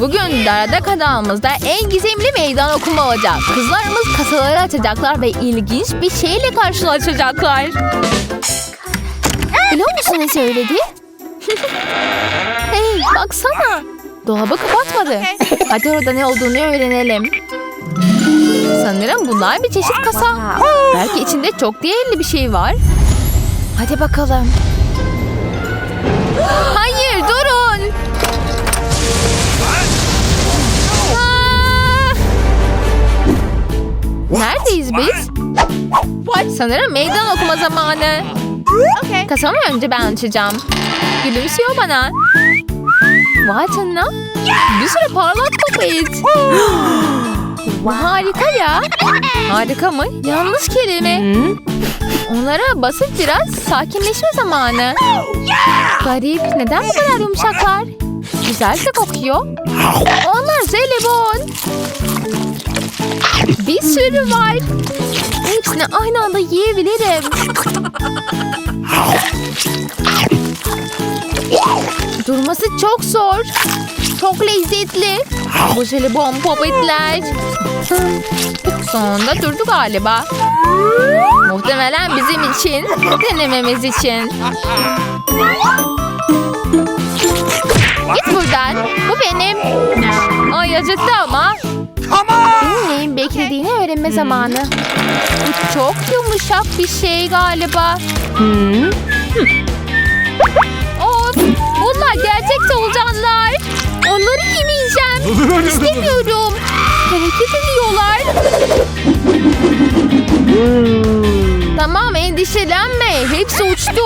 Bugün Darada kanalımızda en gizemli meydan okuma olacak. Kızlarımız kasaları açacaklar ve ilginç bir şeyle karşılaşacaklar. Biliyor musun ne söyledi? hey baksana. Dolabı kapatmadı. Hadi orada ne olduğunu öğrenelim. Sanırım bunlar bir çeşit kasa. Belki içinde çok değerli bir şey var. Hadi bakalım. Hayır Neredeyiz biz? Sanırım meydan okuma zamanı. Kasamı önce ben açacağım. Gülümsüyor bana. Vay canına. Bir sürü parlak. Bu harika ya. Harika mı? Yanlış kelime. Onlara basıp biraz sakinleşme zamanı. Garip. Neden bu kadar yumuşaklar? Güzel de kokuyor. Onlar jelibon. Bir sürü var. Hepsini aynı anda yiyebilirim. Durması çok zor. Çok lezzetli. Bu jelibon popetler. Sonunda durdu galiba. Muhtemelen bizim için, denememiz için. Git buradan. Bu benim. Ay acıttı ama. Benim neyin beklediğini öğrenme zamanı. Bu çok yumuşak bir şey galiba. Of! Bunlar gerçek solucanlar. Onları yemeyeceğim. İstemiyorum. Hareket ediyorlar. Tamam endişelenme. Hepsi uçtu.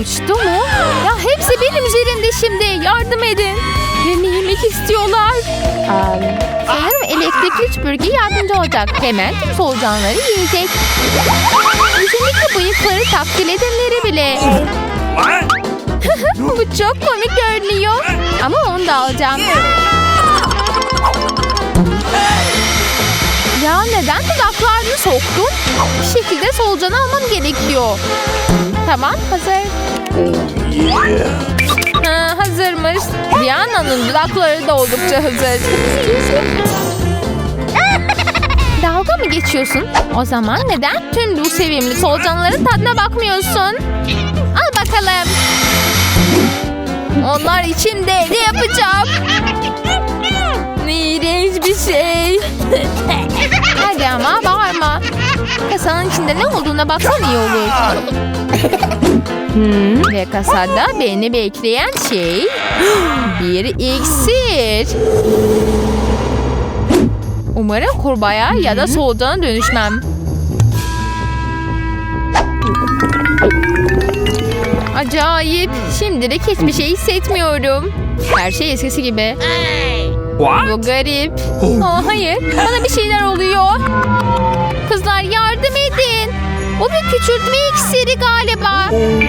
Uçtu mu? Ya hepsi benim üzerimde şimdi. Yardım edin. Beni yemek istiyorlar. Sanırım elektrikli süpürge yardımcı olacak. Hemen tüm solucanları yiyecek. Özellikle bıyıkları takdir edenleri bile. Bu çok komik görünüyor. Ama onu da alacağım. Ya neden dudaklarını soktun? Bir şekilde solucanı almam gerekiyor. Tamam hazır. Ha, hazırmış. Rihanna'nın dudakları da oldukça hazır. Dalga mı geçiyorsun? O zaman neden tüm bu sevimli solucanların tadına bakmıyorsun? Al bakalım. Onlar içimde ne yapacağım? İğrenç bir şey. Hadi ama bağırma. Kasanın içinde ne olduğuna baksan iyi olur. Ve kasada beni bekleyen şey bir iksir. Umarım kurbağaya ya da solucana dönüşmem. Acayip. Şimdilik hiçbir şey hissetmiyorum. Her şey eskisi gibi. Bu garip. Aa, hayır. Bana bir şeyler oluyor. Kızlar yardım edin. Bu bir küçültme iksiri galiba.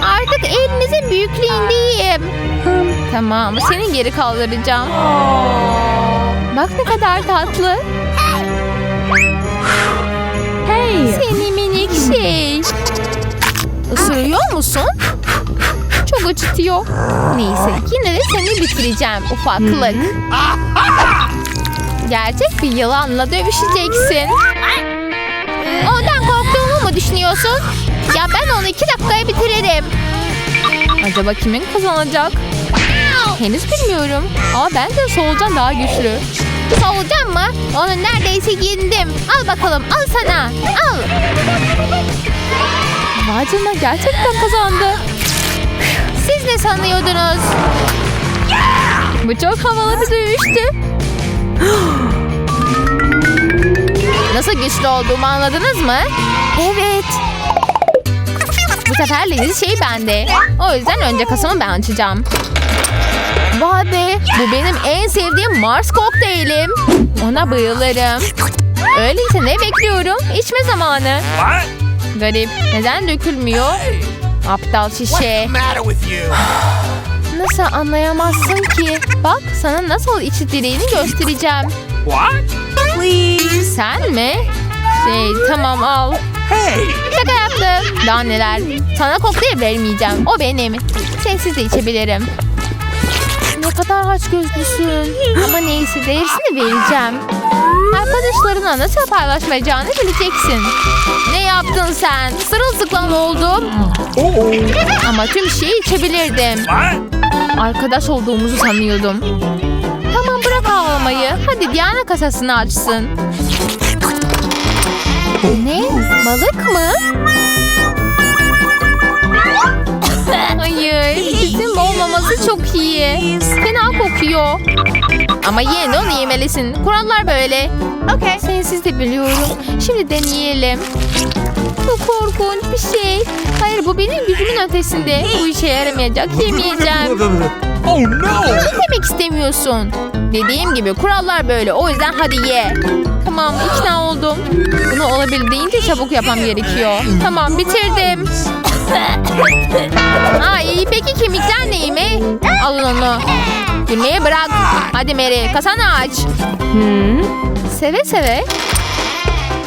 Artık elinizin büyüklüğündeyim. Tamam. Seni geri kaldıracağım. Bak ne kadar tatlı. Hey. Seni minik şey. Isırıyor musun? Çok acıtıyor. Neyse yine de seni bitireceğim ufaklık. Gerçek bir yılanla dövüşeceksin. Ondan korktuğumu düşünüyorsun? Ya ben onu iki dakikaya bitiririm. Acaba kimin kazanacak? Henüz bilmiyorum. Ama bence solucan daha güçlü. Solucan mı? Onu neredeyse yendim. Al bakalım al sana. Al. Vay canına gerçekten kazandı. Siz ne sanıyordunuz? Bu çok havalı bir dövüştü. Nasıl güçlü olduğumu anladınız mı? Evet. Bu sefer leziz şey bende. O yüzden önce kasamı ben açacağım. Vay be, bu benim en sevdiğim Mars kokteylim. Ona bayılırım. Öyleyse ne bekliyorum? İçme zamanı. Garip, neden dökülmüyor? Aptal şişe. Nasıl anlayamazsın ki? Bak sana nasıl içildiğini göstereceğim. What? Please. Sen mi? Şey tamam al. Hey. Şaka yaptım. Daha neler. Sana kokteyl vermeyeceğim. O benim. Sensiz de içebilirim. ne kadar aç gözlüsün. Ama neyse değerisini vereceğim. Arkadaşlarına nasıl paylaşmayacağını bileceksin. Ne yaptın sen? Sırılsıklam oldum. Ama tüm şeyi içebilirdim. Arkadaş olduğumuzu sanıyordum. Tamam bırak ağlamayı. Hadi Diana kasasını açsın. Ne? Balık mı? Hayır. Bizim olmaması çok iyi. Fena kokuyor. Ama yine onu yemelisin. Kurallar böyle. Okay. Sensiz de biliyorum. Şimdi deneyelim. Bu korkunç bir şey. Hayır bu benim gücümün ötesinde. Bu işe yaramayacak. Yemeyeceğim. Oh no! Ne demek istemiyorsun? Dediğim gibi kurallar böyle. O yüzden hadi ye. Tamam ikna oldum. Bunu olabildiğince çabuk yapmam gerekiyor. Tamam bitirdim. Ay peki kemikler neyimi? Alın onu. Gülmeyi bırak. Hadi Mary kasanı aç. Seve seve.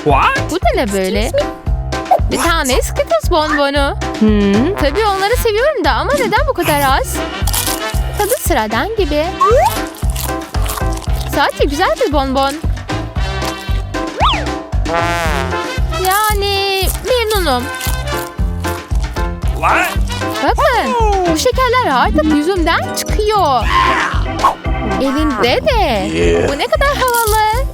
What? Bu da ne böyle? Bir tane Skittles bonbonu. Tabii onları seviyorum da ama neden bu kadar az? Tadı sıradan gibi. Sadece güzel bir bonbon. Yani memnunum. What? Bakın bu şekerler artık yüzümden çıkıyor. Elinde de. Bu ne kadar havalı.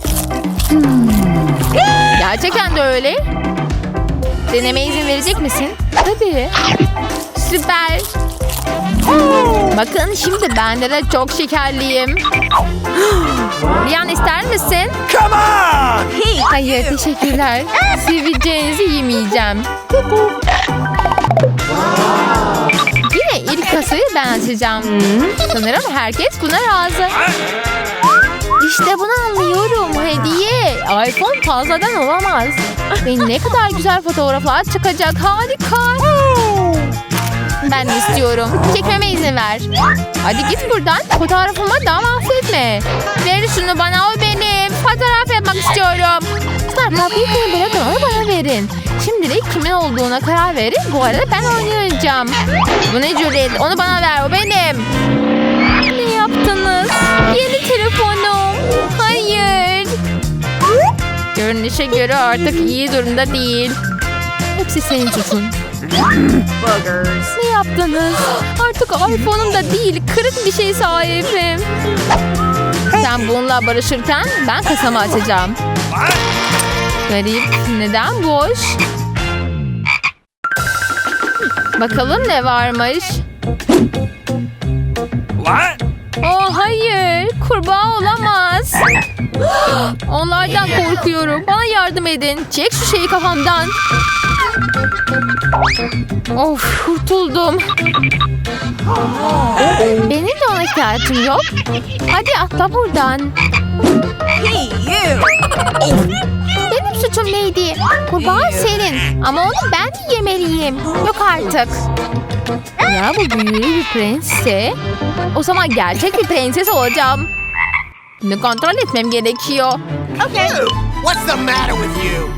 Gerçekten de öyle. Deneme izin verecek misin? Tabii. Süper. Bakın şimdi ben de, çok şekerliyim. Liyan ister misin? Come on! Hayır teşekkürler. Seveceğinizi yemeyeceğim. Yine ilk kasayı ben açacağım. Sanırım herkes buna razı. İşte bunu anlıyorum. Hediye. iPhone fazladan olamaz. Ve ne kadar güzel fotoğraflar çıkacak. Harika. Ben istiyorum. Çekmeme izin ver. Hadi git buradan. Fotoğrafımı daha mahvetme. Ver şunu bana o benim. Fotoğraf yapmak istiyorum. Kızlar kapıyı bırakın onu bana verin. Şimdilik kimin olduğuna karar verin. Bu arada ben oynayacağım. Bu ne cüret? Onu bana ver o benim. Ne yaptınız? Yeni telefonum. Hayır. Görünüşe göre artık iyi durumda değil. Hepsi senin suçun. Ne yaptınız? Artık iPhone'um da değil, kırık bir şey sahibim. Sen bununla barışırken ben kasamı açacağım. Garip, neden boş? Bakalım ne varmış. What? Oh hayır, kurbağa olamaz. Onlardan korkuyorum. Bana yardım edin. Çek şu şeyi kafamdan. Of, kurtuldum. Benim de ona ihtiyacım yok. Hadi atla buradan. Benim suçum neydi? Kurbağa senin. Ama onu ben yemeliyim. Yok artık. Ya bu büyülü bir prensse. O zaman gerçek bir prenses olacağım. Bunu kontrol etmem gerekiyor. Okay. What's the matter with you?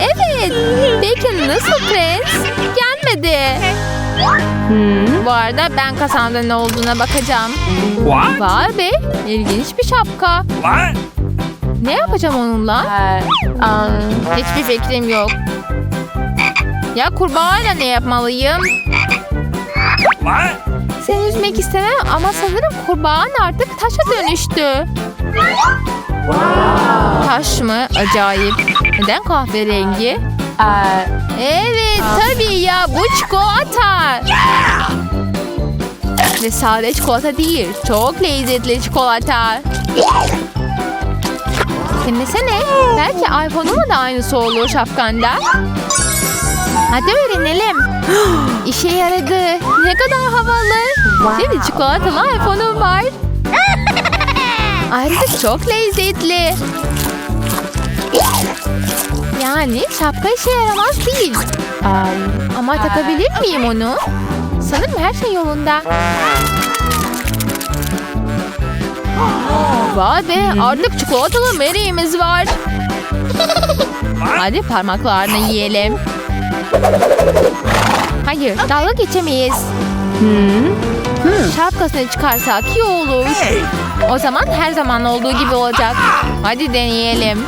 Evet. Peki nasıl prens? Gelmedi. Bu arada ben kasamda ne olduğuna bakacağım. What? Vay be. ilginç bir şapka. What? Ne yapacağım onunla? Hiçbir fikrim yok. Ya kurbağayla ne yapmalıyım? Seni üzmek istemem ama sanırım kurbağan artık taşa dönüştü. Taş mı? Acayip. Neden kahverengi? Evet tabii ya bu çikolata. Ve sade çikolata değil. Çok lezzetli çikolata. Dinlesene. Belki iPhone'uma da aynısı olur şapkanda. Hadi öğrenelim. İşe yaradı. Ne kadar havalı. Şimdi çikolatalı iPhone'um var. Ayrıca çok lezzetli. Yani şapka işe yaramaz değil. Ama takabilir miyim onu? Sanırım her şey yolunda. Vay be artık çikolatalı Mary'imiz var. Hadi parmaklarını yiyelim. Hayır, dalga geçemeyiz. Şapkasını çıkarsak iyi olur. O zaman her zaman olduğu gibi olacak. Hadi deneyelim.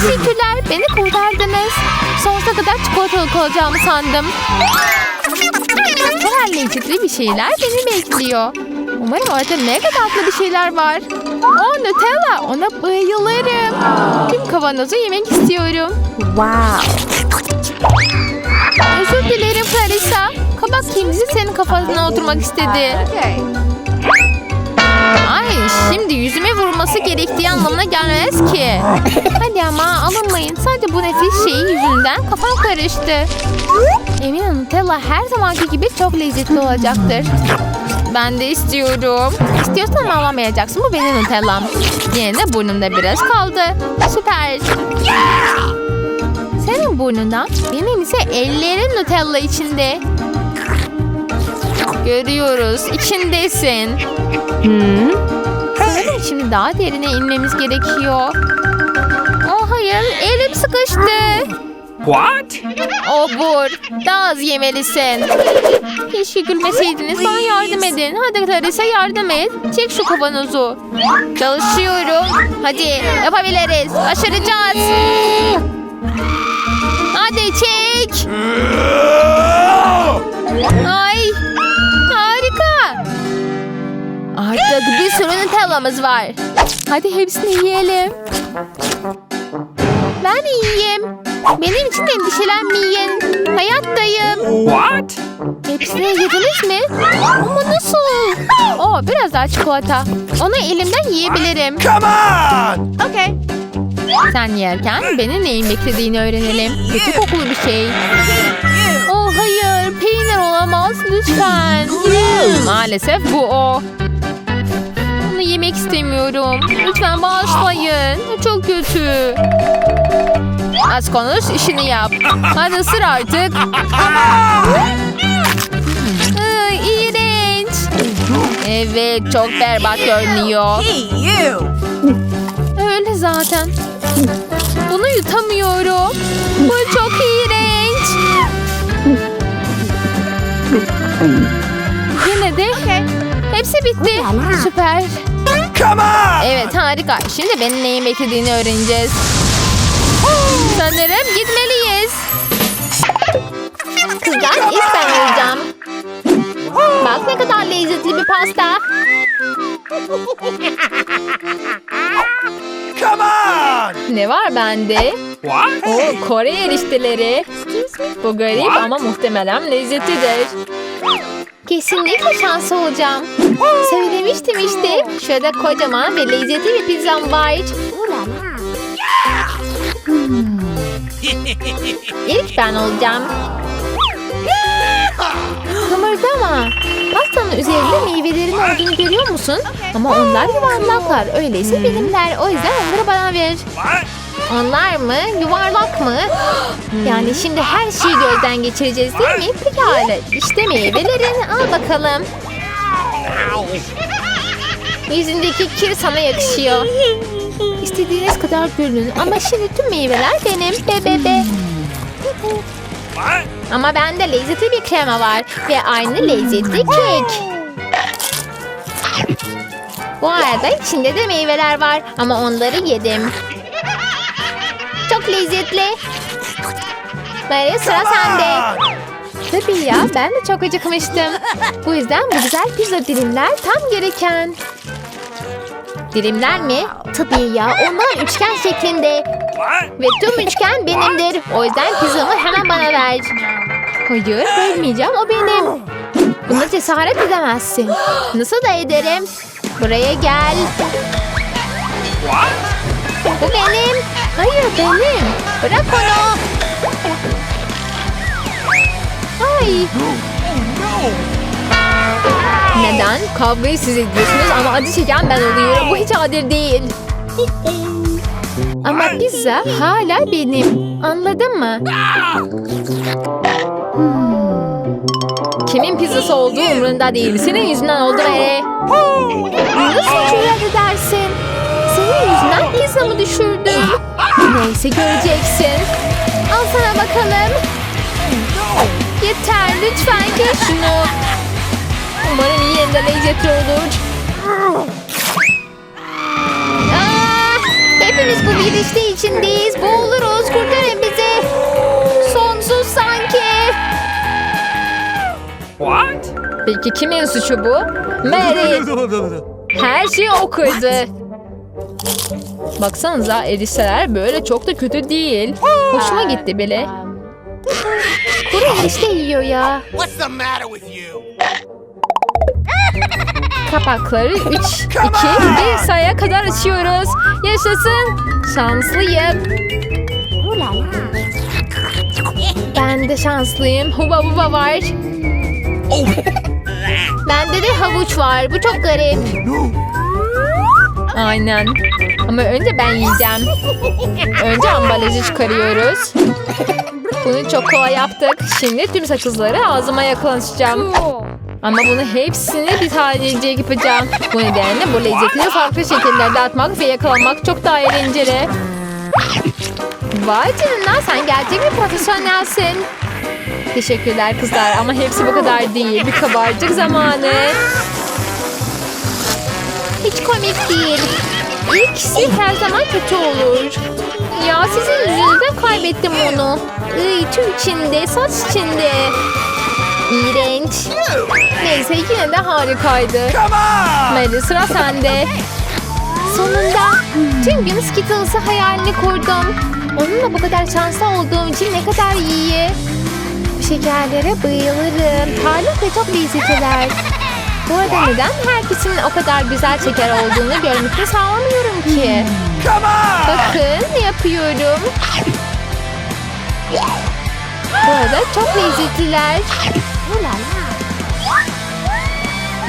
Teşekkürler, beni kurtardınız. Sonsuza kadar çikolatalı olacağımı sandım. Kadar lezzetli bir şeyler beni bekliyor. Umarım orada mega tatlı bir şeyler var. Aa Nutella, ona bayılırım. Tüm kavanozu yemek istiyorum. Özür dilerim Clarissa. Kabak kimisi senin kafasına oturmak istedi. Ay şimdi yüzüme vurması gerektiği anlamına gelmez ki. Hadi ama alınmayın. Sadece bu nefis şeyi yüzünden kafam karıştı. Eminim Nutella her zamanki gibi çok lezzetli olacaktır. Ben de istiyorum. İstiyorsan ama alamayacaksın. Bu benim Nutella'm. Yine de burnumda biraz kaldı. Süper. Senin burnunda, benim ise ellerim Nutella içinde. Görüyoruz, içindesin. Sanırım şimdi daha derine inmemiz gerekiyor. Oh hayır, elim sıkıştı. What? Oh Bur, daha az yemelisin. Keşke gülmeseydiniz, bana yardım edin. Hadi Clarissa yardım et. Çek şu kavanozu. Çalışıyorum. Hadi yapabiliriz. Başaracağız. Hadi çek. Ay harika. Artık bir sürü Nutella'mız var. Hadi hepsini yiyelim. Ben yiyeyim. Benim için endişelenmeyin. Hayattayım. What? Hepsini yediniz mi? Ama nasıl? Oo, biraz daha çikolata. Onu elimden yiyebilirim. Come on! Okay. Sen yerken beni neyin beklediğini öğrenelim. Kötü kokulu bir şey. Oh hayır, peynir olamaz lütfen. Maalesef bu o. Bunu yemek istemiyorum. Lütfen bağışlayın. Çok kötü. Az konuş, işini yap. Hadi ısır artık. İğrenç. Evet, çok berbat görünüyor. Öyle zaten. Bunu yutamıyorum. Bu çok iğrenç. Yine de hepsi bitti. Süper. Evet harika. Şimdi benim neyin beklediğini öğreneceğiz. Sanırım gitmeliyiz. Kızlar ben yiyeceğim. Bak ne kadar lezzetli bir pasta. Come on! Ne var bende? What? Oo, Kore erişteleri. Bu garip ama muhtemelen lezzetlidir. Kesinlikle şanslı olacağım. Söylemiştim işte. Şurada kocaman ve lezzetli bir pizzam var. Hmm. İlk ben olacağım. Kımıldama. Pastanın üzerinde meyvelerin olduğunu görüyor musun? Ama onlar yuvarlaklar. Öyleyse benimler. O yüzden onları bana ver. Onlar mı? Yuvarlak mı? Yani şimdi her şeyi gözden geçireceğiz değil mi? Pekala. İşte meyvelerin. Al bakalım. Yüzündeki kir sana yakışıyor. İstediğiniz kadar görünün ama şimdi tüm meyveler benim. Be be be. Ama bende lezzetli bir krema var ve aynı lezzetli kek. Bu arada içinde de meyveler var ama onları yedim. Çok lezzetli. Mary sıra sende. Tabii ya ben de çok acıkmıştım. Bu yüzden bu güzel pizza dilimler tam gereken. Dilimler mi? Tabii ya onlar üçgen şeklinde. Ve tüm üçgen benimdir. O yüzden pizzamı hemen bana ver. Hayır bölmeyeceğim o benim. Buna cesaret edemezsin. Nasıl da ederim? Buraya gel. Bu benim. Hayır benim. Bırak onu. Ay. Neden? Kavgayı siz ediyorsunuz ama acı çeken ben oluyorum. Bu hiç adil değil. Ama pizza hala benim. Anladın mı? Hmm. Kimin pizzası olduğu umurunda değil. Senin yüzünden oldu ve... Nasıl cüret edersin? Senin yüzünden pizzamı düşürdüm. Neyse göreceksin. Al sana bakalım. Yeter lütfen kes şunu. Umarım yine de lezzetli olur. Aa, hepimiz bu işte içindeyiz. Boğuluruz. Kurtarın bizi. Sonsuz sanki. What? Peki kimin suçu bu? Mary. Her şey o kırdı. Baksanıza erişteler böyle çok da kötü değil. Hoşuma gitti bile. Kuru erişte yiyor ya. What's the matter with you? Kapakları 3, 2, 1 sayıya kadar açıyoruz. Yaşasın. Şanslıyım. Ben de şanslıyım. Huba buba var. Bende de havuç var. Bu çok garip. Aynen. Ama önce ben yiyeceğim. Önce ambalajı çıkarıyoruz. Bunu çok kolay yaptık. Şimdi tüm sakızları ağzıma yakalanacağım. Ama bunu hepsini bir tanecik yapacağım. Bu nedenle bu lezzetleri farklı şekillerde atmak ve yakalanmak çok daha eğlenceli. Vay canına sen gerçek bir profesyonelsin. Teşekkürler kızlar ama hepsi bu kadar değil. Bir kabarcık zamanı. Hiç komik değil. İlkisi her zaman kötü olur. Ya sizin yüzünüzden kaybettim onu. Iy, tüm içinde, saç içinde. İğrenç. Neyse yine de harikaydı. Come on! Mary sıra sende. Sonunda tüm gün Skittles'ı hayalini kurdum. Onunla bu kadar şanslı olduğum için ne kadar iyi. Şekerlere bayılırım. Parlak ve çok lezzetliler. Bu arada neden herkesin o kadar güzel şeker olduğunu görmekte sağlamıyorum ki? Come on! Bakın ne yapıyorum. Bu arada çok lezzetliler.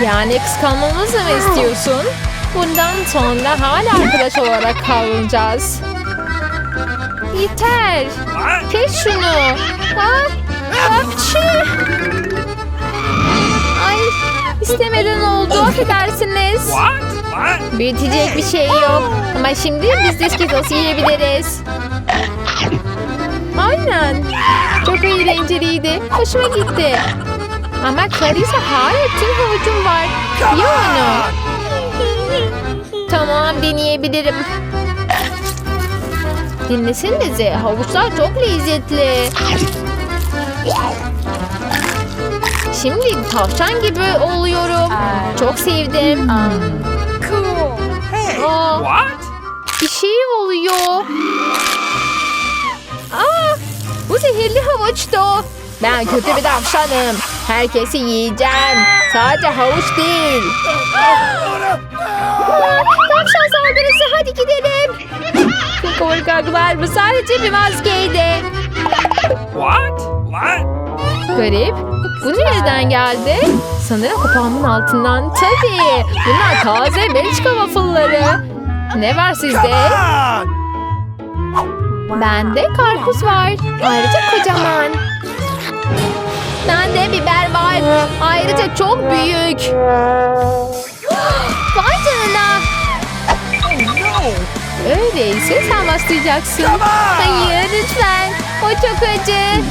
Yani kıskanmamızı mı istiyorsun? Bundan sonra hala arkadaş olarak kalacağız. Yeter. Kes şunu. Hapçı. Ay istemeden oldu affedersiniz. Büyütecek bir şey yok. Ama şimdi biz de Skittles yiyebiliriz. Aynen. Çok eğlenceliydi. Hoşuma gitti. Ama Clarissa hala tüm havucum var. Ye onu. on! Tamam deneyebilirim. Dinlesenize havuçlar çok lezzetli. Şimdi tavşan gibi oluyorum. Çok sevdim. Hey! Aa, What? bir şey oluyor. Aa, bu zehirli havuçtu. Ben kötü bir tavşanım. Herkesi yiyeceğim. Sadece havuç değil. Tavşan saldırısı hadi gidelim. Korkaklar bu sadece bir maskeydi. What? What? Garip. Bu nereden geldi? Sanırım kapağımın altından. Tabii. Bunlar taze Belçika waffle'ları. Ne var sizde? Bende karpuz var. Ayrıca kocaman. Bende biber var. Ayrıca çok büyük. Vay canına. Öyleyse sen başlayacaksın. Hayır lütfen. O çok acı.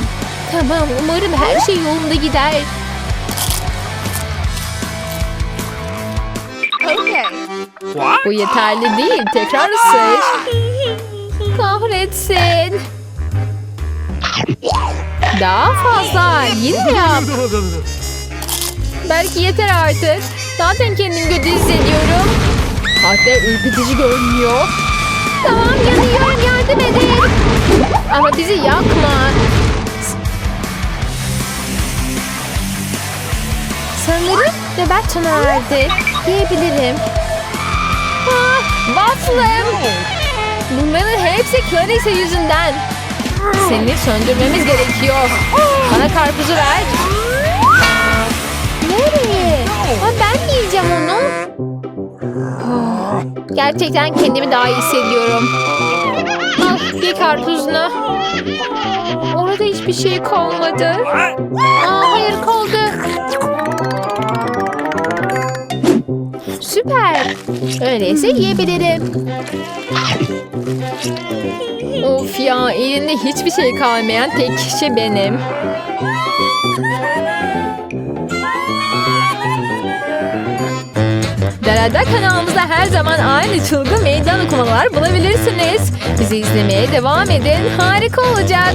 Tamam umarım her şey yolunda gider. Bu yeterli değil. Tekrar ısır. Kahretsin. Daha fazla. Yine yap. Belki yeter artık. Zaten kendimi kötü hissediyorum. Hatta ürkütücü görünüyor. Tamam yanıyorum yardım edin. Ama bizi yakma. Sanırım nöbet sona erdi. Yiyebilirim. Ah, waffle'ım. Bunların hepsi Clarissa yüzünden. Seni söndürmemiz gerekiyor. Bana karpuzu ver. Nereye? Ha, ben mi yiyeceğim onu? Gerçekten kendimi daha iyi hissediyorum. Al bir karpuzunu. Orada hiçbir şey kalmadı. Aa, hayır kaldı. Süper. Öyleyse yiyebilirim. Of ya elinde hiçbir şey kalmayan tek kişi benim. Darada kanalımızda her zaman aynı çılgın meydan okumalar bulabilirsiniz. Bizi izlemeye devam edin. Harika olacak.